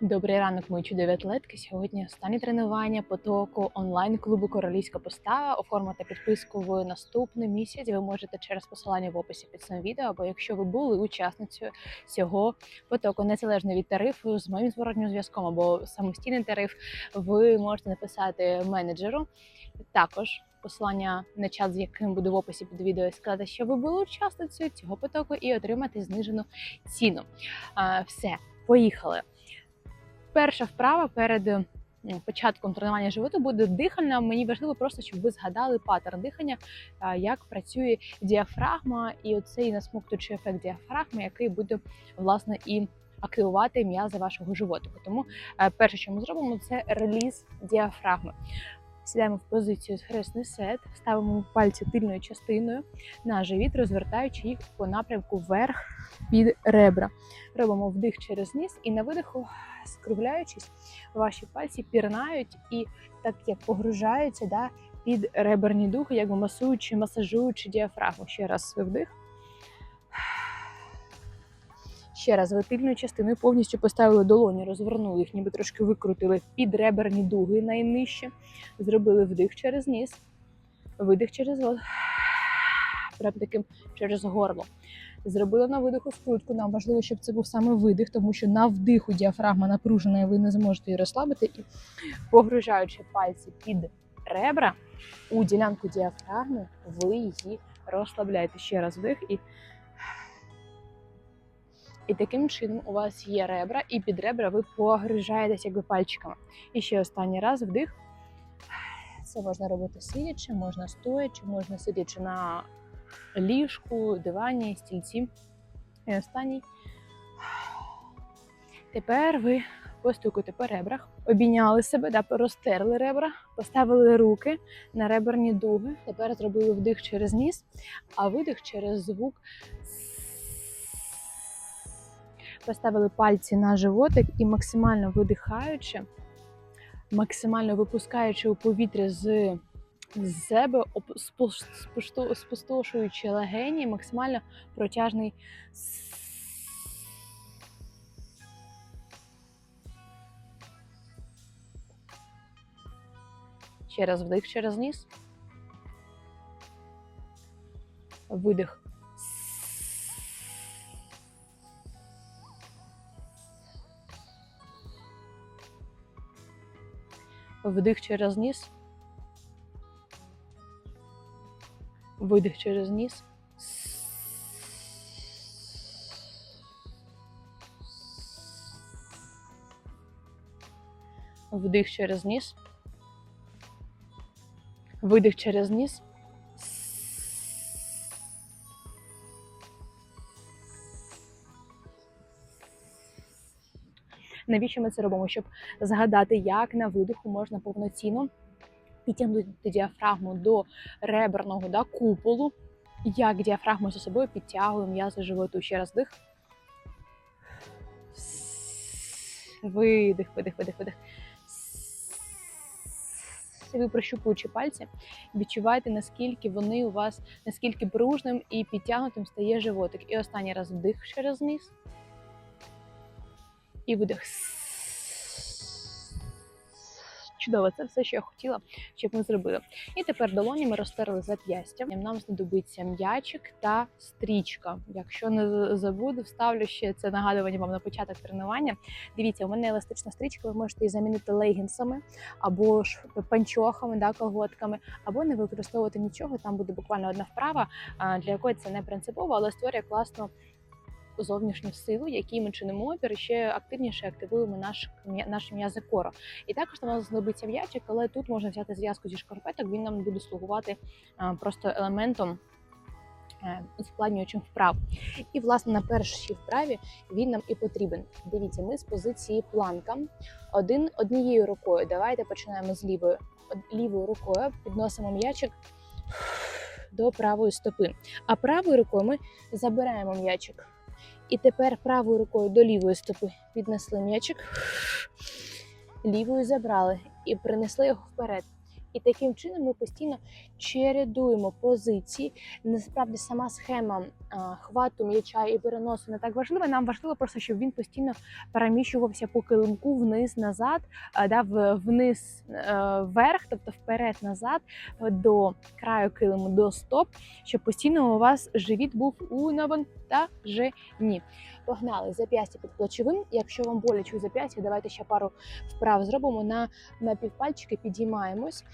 Добрий ранок, мої чудові атлетки. Сьогодні останнє тренування потоку онлайн-клубу Королівська постава. Оформити підписку в наступний місяць. Ви можете через посилання в описі під цим відео, або якщо ви були учасницею цього потоку, незалежно від тарифу з моїм зворотнім зв'язком або самостійний тариф, ви можете написати менеджеру. Також посилання на чат, з яким буде в описі під відео, сказати, що ви були учасницею цього потоку, і отримати знижену ціну. Все, поїхали. Перша вправа перед початком тренування животу буде дихальна. Мені важливо просто, щоб ви згадали паттерн дихання, як працює діафрагма, і оцей насмоктуючий ефект діафрагми, який буде власне і активувати м'язи вашого животику. Тому е, перше, що ми зробимо, це реліз діафрагми. Сідаємо в позицію хресний сет, ставимо пальці тильною частиною на живіт, розвертаючи їх по напрямку вверх під ребра. Робимо вдих через ніс і на видиху, скругляючись, ваші пальці пірнають і так як погружаються да, під реберні духи, якби масуючи, масажуючи діафрагму. Ще раз вдих. Ще раз ви тильною частиною повністю поставили долоні, розвернули їх, ніби трошки викрутили під реберні дуги найнижче. Зробили вдих через ніс, видих через. Прям таким через горло. Зробили на видиху скрутку. Нам важливо, щоб це був саме видих, тому що на вдиху діафрагма напружена, і ви не зможете її розслабити. І погружаючи пальці під ребра у ділянку діафрагми, ви її розслабляєте. Ще раз вдих і. І таким чином у вас є ребра, і під ребра ви погружаєтесь якби пальчиками. І ще останній раз вдих. Це можна робити сидячи, можна стоячи, можна сидячи на ліжку, дивані, стільці. І останній. Тепер ви постукуєте по ребрах, обійняли себе, да, розтерли ребра, поставили руки на реберні дуги. Тепер зробили вдих через ніс, а видих через звук. Поставили пальці на животик і максимально видихаючи, максимально випускаючи у повітря з з себе, спустошуючи легені, максимально протяжний. раз вдих через ніс. Видих. Вдих через ніс. Видих через ніс. Вдих через ніс. Видих через ніс. Навіщо ми це робимо? Щоб згадати, як на видиху можна повноцінно підтягнути діафрагму до реберного да, куполу, як діафрагму за собою підтягує м'язи животу. Ще раз дих. Видих, видих, видих, видих. Ви прощупуючи пальці, відчуваєте, наскільки вони у вас, наскільки пружним і підтягнутим стає животик. І останній раз вдих через ніс. І видих. Чудово, це все, що я хотіла, щоб ми зробили. І тепер долонями розтерли зап'ястя. Нам знадобиться м'ячик та стрічка. Якщо не забуду, вставлю ще це нагадування вам на початок тренування. Дивіться, у мене еластична стрічка, ви можете її замінити легінсами або ж панчохами, да, колготками, або не використовувати нічого. Там буде буквально одна вправа, для якої це не принципово, але створює класну зовнішню силу, якій ми чинимо опір, ще активніше активуємо наш наші м'язи коро. І також нам знадобиться м'ячик, але тут можна взяти зв'язку зі шкарпеток. Він нам буде слугувати просто елементом. е, Ускладнюючим вправ. І, власне, на першій вправі він нам і потрібен. Дивіться, ми з позиції планка один однією рукою. Давайте починаємо з лівою. Лівою рукою підносимо м'ячик до правої стопи. А правою рукою ми забираємо м'ячик. І тепер правою рукою до лівої стопи піднесли м'ячик, лівою забрали і принесли його вперед. І таким чином ми постійно чередуємо позиції. Насправді сама схема хвату м'яча і переносу не так важлива. Нам важливо просто, щоб він постійно переміщувався по килимку вниз, назад, а, да, вниз, е, вверх, тобто вперед, назад, до краю килиму, до стоп, щоб постійно у вас живіт був у навантаженні. Погнали зап'ястя під плечовим. Якщо вам боляче у зап'ястя, давайте ще пару вправ зробимо. На, на півпальчики підіймаємось,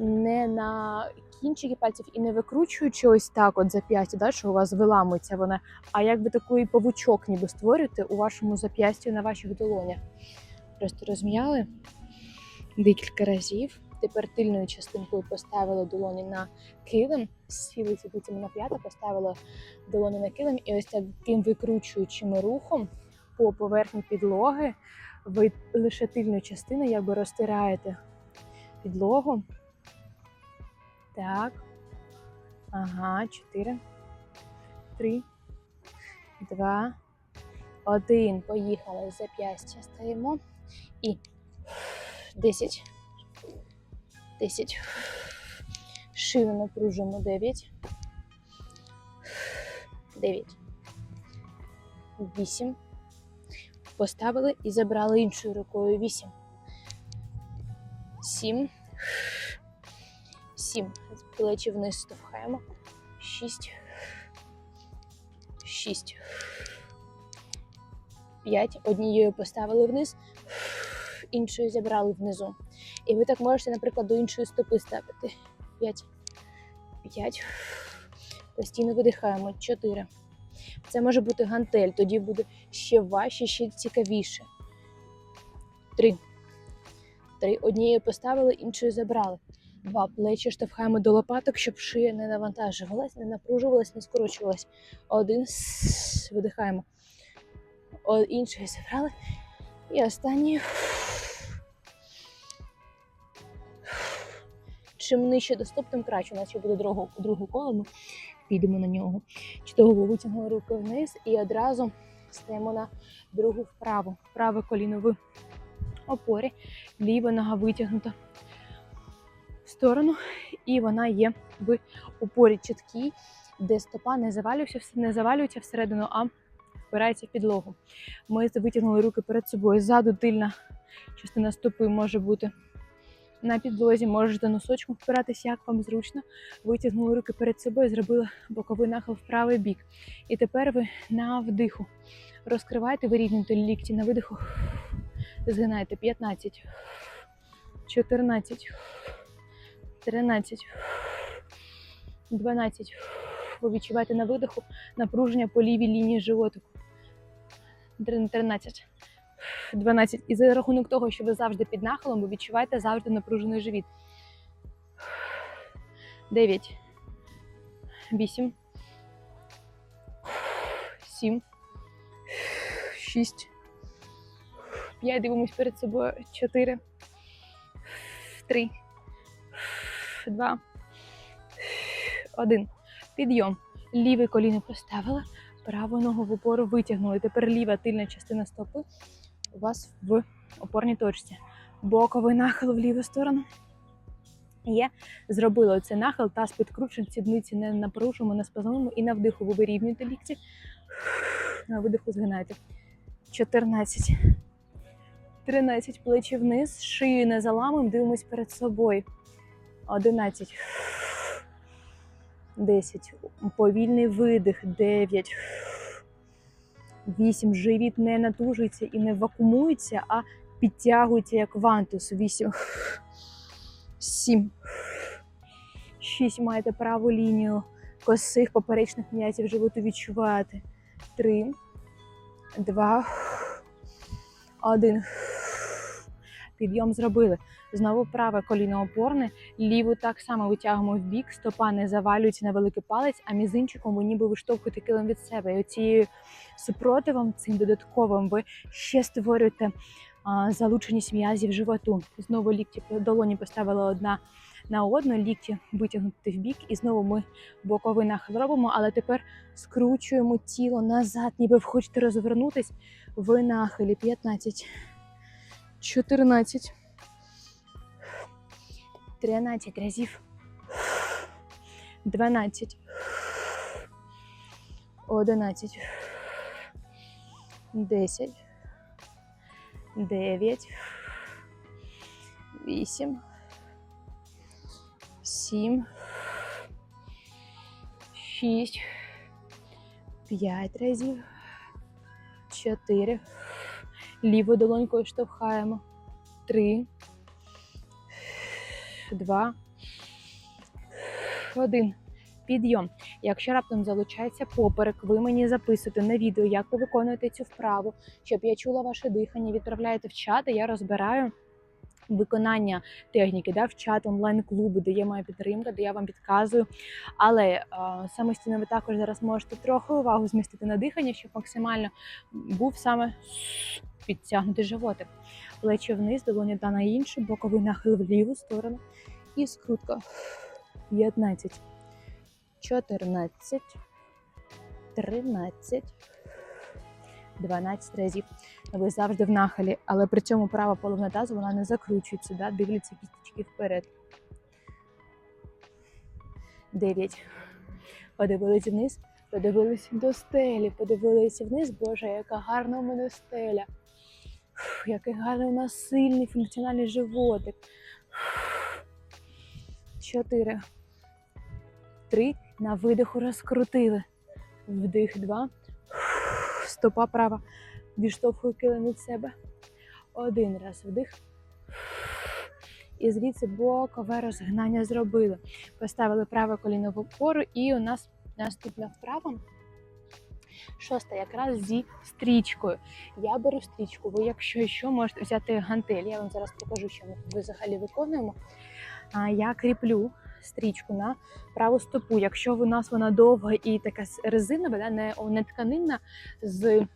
не на кінчики пальців і не викручуючи ось так от зап'ястя, да, що у вас виламується вона, а якби такий павучок ніби створюєте у вашому зап'ясті на ваших долонях. Просто розм'яли декілька разів. Тепер тильною частинкою поставили долоні на килим, сіли сідницями на п'ята, поставили долоні на килим і ось таким викручуючим рухом по поверхні підлоги ви лише тильну частину якби розтираєте підлогу. Так. Ага, чотири, три, два, один. Поїхали. Зап'ястя стаємо. І десять. Десять. Шию напружуємо. Дев'ять. Дев'ять. Вісім. Поставили і забрали іншою рукою. Вісім. Сім. Сім. Плечі вниз штовхаємо. Шість. Шість. П'ять. Однією поставили вниз, іншою забрали внизу. І ви так можете, наприклад, до іншої стопи ставити. П'ять. П'ять. Постійно видихаємо. Чотири. Це може бути гантель, тоді буде ще важче, ще цікавіше. Три. Три. Однією поставили, іншою забрали. Два. Плечі штовхаємо до лопаток, щоб шия не навантажувалась, не напружувалась, не скорочувалась. Один. Видихаємо. О, іншою забрали. І останній. Чим нижче до стоп, тим краще. У нас ще буде друге, друге коло. Ми підемо на нього. Чудово витягнули руки вниз і одразу стаємо на другу вправу. Праве коліно в опорі, ліва нога витягнута сторону, і вона є в опорі чіткій, де стопа не завалюється, не завалюється всередину, а впирається в підлогу. Ми витягнули руки перед собою. Ззаду тильна частина стопи може бути на підлозі, можете носочком впиратися, як вам зручно. Витягнули руки перед собою, зробили боковий нахил в правий бік. І тепер ви на вдиху. Розкривайте, вирівнюйте лікті на видиху. Згинайте 15, 14, 13, 12. Ви відчуваєте на видиху напруження по лівій лінії животику. 13. 12. І за рахунок того, що ви завжди під нахилом, ви відчуваєте завжди напружений живіт. 9. 8. 7. 6. 5. Дивимось перед собою. 4. 3. 2. 1. Підйом. Ліве коліно поставили. Праву ногу в опору витягнули. Тепер ліва тильна частина стопи у вас в опорній точці. Боковий нахил в ліву сторону. Є. Зробили цей нахил, таз підкручений, сідниці не напружуємо, не спазмуємо. І на вдиху ви вирівнюєте лікті. На видиху згинаєте. 14. 13. Плечі вниз. Шию не заламуємо, дивимось перед собою. 11. 10. Повільний видих. 9. 8. Живіт не натужується і не вакуумується, а підтягується як вантус. 8. 7. 6. Маєте праву лінію косих поперечних м'язів животу відчувати. 3. 2. 1. Підйом зробили. Знову праве коліно опорне, ліву так само витягуємо в бік, стопа не завалюється на великий палець, а мізинчиком ви ніби виштовхуєте килим від себе. І оцією супротивом, цим додатковим, ви ще створюєте а, залученість м'язів животу. Знову лікті долоні поставили одна на одну, лікті витягнути в бік, і знову ми боковий нахил робимо, але тепер скручуємо тіло назад, ніби ви хочете розвернутись в нахилі 15. 14, 13 разів. 12. 11. 10. 9. 8. 7. 6. 5 разів. 4. Лівою долонькою штовхаємо. 3. 2. 1. Підйом. Якщо раптом залучається поперек, ви мені записуєте на відео, як ви виконуєте цю вправу, щоб я чула ваше дихання, відправляєте в чат, і я розбираю виконання техніки, да, в чат онлайн-клубу, де є моя підтримка, де я вам підказую. Але е, самостійно ви також зараз можете трохи увагу змістити на дихання, щоб максимально був саме підтягнутий животик. Плечі вниз, долоні та на іншу, боковий нахил в ліву сторону. І скрутка. 15, 14, 13, 12 разів. Ви завжди в нахилі, але при цьому права половина тазу вона не закручується, да? дивляться кісточки вперед. 9. Подивились вниз, подивились до стелі, подивилися вниз. Боже, яка гарна у мене стеля. Фух, Який гарний у нас сильний функціональний животик. Чотири. Три. На видиху розкрутили. Вдих, два. Стопа права. Відштовхує килим від себе. Один раз вдих. І звідси бокове розгнання зробили. Поставили праве коліно в опору, і у нас наступна вправа. Шоста, якраз зі стрічкою. Я беру стрічку. Ви, якщо що, можете взяти гантель. Я вам зараз покажу, що ми взагалі виконуємо. А я кріплю стрічку на праву стопу. Якщо у нас вона довга і така резинова, да, не, не тканинна з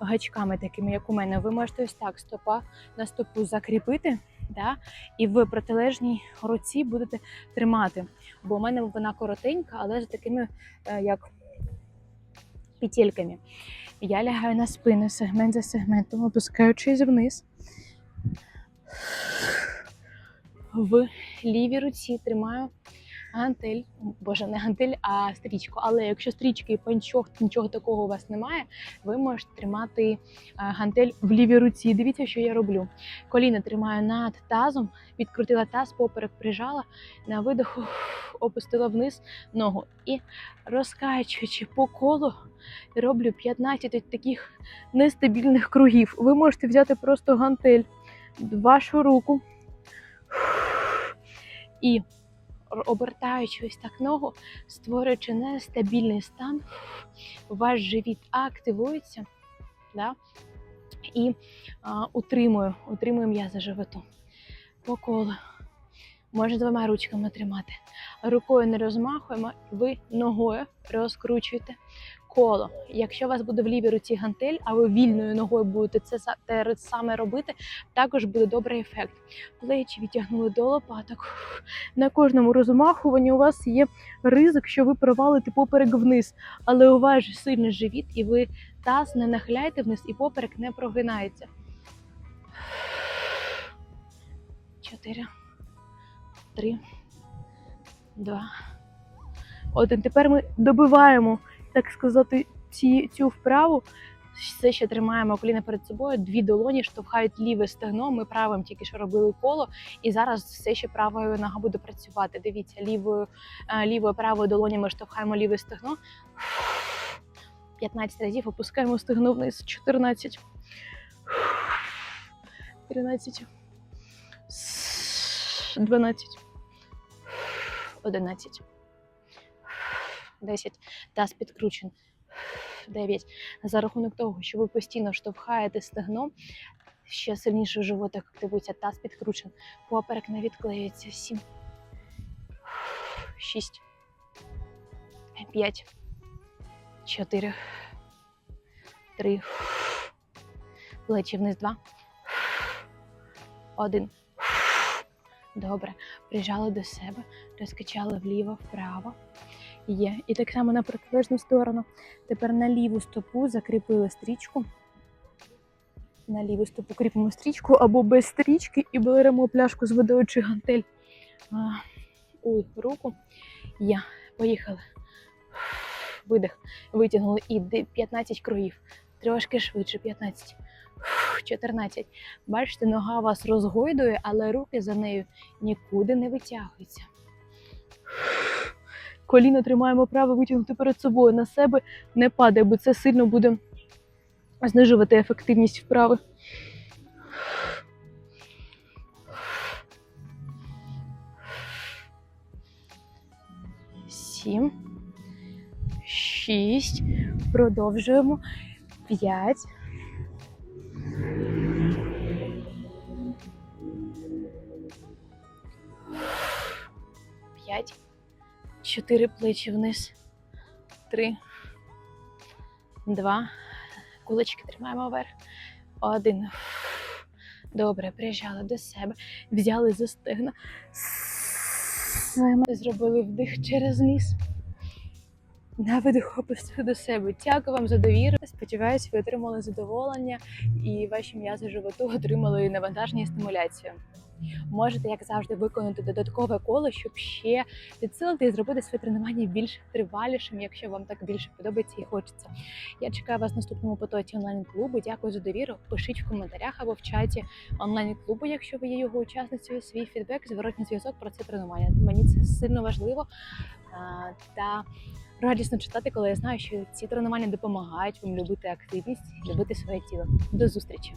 гачками такими, як у мене, ви можете ось так стопа на стопу закріпити. Да? І в протилежній руці будете тримати. Бо у мене вона коротенька, але з такими е, як петельками. Я лягаю на спину сегмент за сегментом, опускаючись вниз. В лівій руці тримаю гантель, боже, не гантель, а стрічку. Але якщо стрічки і панчох, нічого такого у вас немає, ви можете тримати е, гантель в лівій руці. Дивіться, що я роблю. Коліна тримаю над тазом, відкрутила таз, поперек прижала, на видиху опустила вниз ногу і розкачуючи по колу, роблю 15 таких нестабільних кругів. Ви можете взяти просто гантель, вашу руку і обертаючи ось так ногу, створюючи нестабільний стан, ваш живіт активується да? і а, утримує, утримує м'язи животу по колу. Можна двома ручками тримати. Рукою не розмахуємо, ви ногою розкручуєте коло. Якщо у вас буде в лівій руці гантель, а ви вільною ногою будете це те саме робити, також буде добрий ефект. Плечі відтягнули до лопаток. На кожному розмахуванні у вас є ризик, що ви провалите поперек вниз, але у вас сильний живіт, і ви таз не нахиляєте вниз, і поперек не прогинається. Чотири, три, два, один. Тепер ми добиваємо, так сказати, ці, цю вправу. Все ще тримаємо коліна перед собою, дві долоні штовхають ліве стегно. Ми правим тільки що робили коло, і зараз все ще правою нога буде працювати. Дивіться, лівою, е, лівою правою долонями штовхаємо ліве стегно. 15 разів опускаємо стегно вниз. 14. 13. 12. 11. 10. Таз підкручен. 9. За рахунок того, що ви постійно штовхаєте стегном, ще сильніше животик активується, таз підкручен. Поперек не відклеюється. 7. 6. 5. 4. 3. Плечі вниз 2. 1. Добре. Прижали до себе, розкачали вліво, вправо. Є. І так само на протилежну сторону. Тепер на ліву стопу закріпили стрічку. На ліву стопу кріпимо стрічку або без стрічки і беремо пляшку з водою чи гантель. у руку. Я. Поїхали. Видих. Витягнули. І 15 кругів. Трошки швидше. 15. 14. Бачите, нога вас розгойдує, але руки за нею нікуди не витягуються. Коліно тримаємо право витягнути перед собою. На себе не падає, бо це сильно буде знижувати ефективність вправи. Сім. Шість. Продовжуємо. П'ять. П'ять. Чотири плечі вниз. Три. Два. Кулички тримаємо вверх. Один. Добре, прижали до себе. Взяли за стегна. Зробили вдих через ніс. На видих опустили до себе. Дякую вам за довіру. Сподіваюсь, ви отримали задоволення і ваші м'язи животу отримали навантаження і стимуляцію. Можете, як завжди, виконати додаткове коло, щоб ще підсилити і зробити своє тренування більш тривалішим, якщо вам так більше подобається і хочеться. Я чекаю вас в наступному потоці онлайн-клубу. Дякую за довіру. Пишіть в коментарях або в чаті онлайн-клубу, якщо ви є його учасницею, свій фідбек, зворотній зв'язок про це тренування. Мені це сильно важливо та радісно читати, коли я знаю, що ці тренування допомагають вам любити активність, любити своє тіло. До зустрічі!